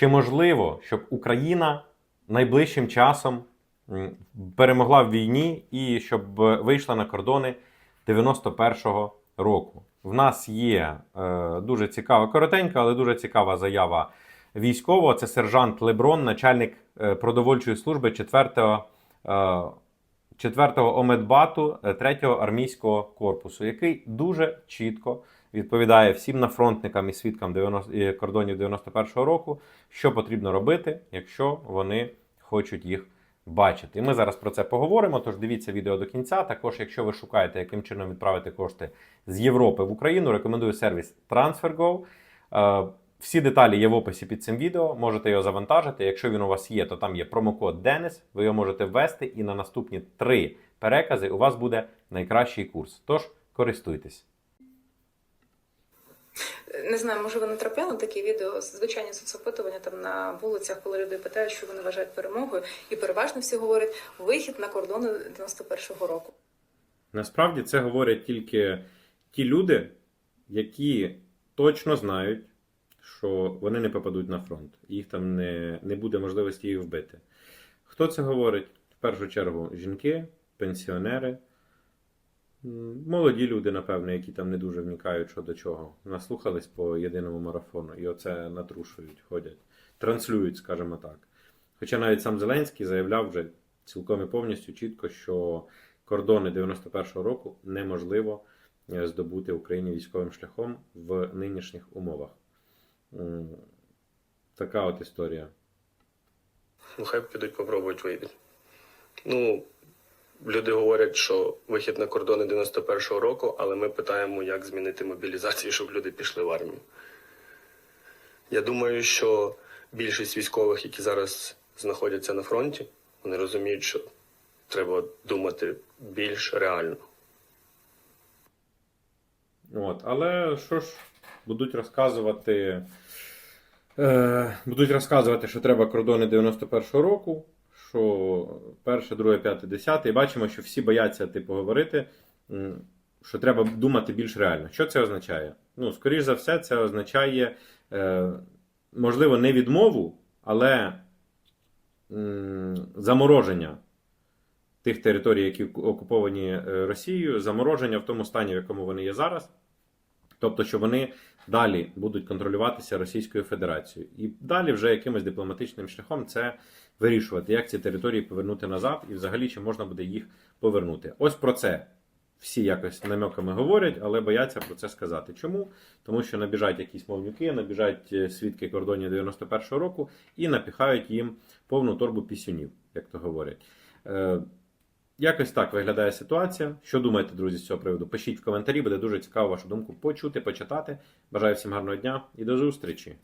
Чи можливо, щоб Україна найближчим часом перемогла в війні і щоб е, вийшла на кордони 91-го року? В нас є е, дуже цікава, коротенька, але дуже цікава заява військового. Це сержант Леброн, начальник е, продовольчої служби 4-го, е, 4-го омедбату 3-го армійського корпусу, який дуже чітко відповідає всім нафронтникам і свідкам 90, е, кордонів 91-го року, що потрібно робити, якщо вони хочуть їх бачити. І ми зараз про це поговоримо. Тож дивіться відео до кінця. Також, якщо ви шукаєте, яким чином відправити кошти з Європи в Україну, рекомендую сервіс TransferGo. Всі деталі є в описі під цим відео. Можете його завантажити. Якщо він у вас є, то там є промокод Денис. Ви його можете ввести, і на наступні три перекази у вас буде найкращий курс. Тож користуйтесь. Не знаю, може ви не трапляли на такі відео, звичайні соцопитування там на вулицях, коли люди питають, що вони вважають перемогою, і переважно всі говорять вихід на кордони 91-го року. Насправді це говорять тільки ті люди, які точно знають, що вони не попадуть на фронт. Їх там не, не буде можливості їх вбити. Хто це говорить? В першу чергу жінки, пенсіонери, молоді люди, напевно, які там не дуже вникають, що до чого. Наслухались по єдиному марафону і оце натрушують, ходять, транслюють, скажімо так. Хоча навіть сам Зеленський заявляв вже цілком і повністю чітко, що кордони 91-го року неможливо е, здобути Україні військовим шляхом в нинішніх умовах. М, Така от історія. Ну, хай підуть попробують вийти. Ну, люди говорять, що вихід на кордони 91-го року, але ми питаємо, як змінити мобілізацію, щоб люди пішли в армію. Я думаю, що більшість військових, які зараз знаходяться на фронті, вони розуміють, що треба думати більш реально. От, але що ж будуть розказувати? Е, будуть розказувати, що треба кордони 91-го року, що перше, друге, п'яте, десяте. І бачимо, що всі бояться типу говорити, що треба думати більш реально. Що це означає? Ну, скоріш за все, це означає, е, можливо, не відмову, але м, замороження тих територій, які окуповані е, Росією, замороження в тому стані, в якому вони є зараз. Тобто, що вони далі будуть контролюватися Російською Федерацією. І далі вже якимось дипломатичним шляхом це вирішувати, як ці території повернути назад, і взагалі чи можна буде їх повернути. Ось про це всі якось намеками говорять, але бояться про це сказати. Чому? Тому що набіжать якісь мовнюки, набіжать е, свідки кордонів 91-го року і напіхають їм повну торбу пісюнів, як то говорять. Якось так виглядає ситуація. Що думаєте, друзі, з цього приводу? Пишіть в коментарі, буде дуже цікаво вашу думку почути, почитати. Бажаю всім гарного дня і до зустрічі!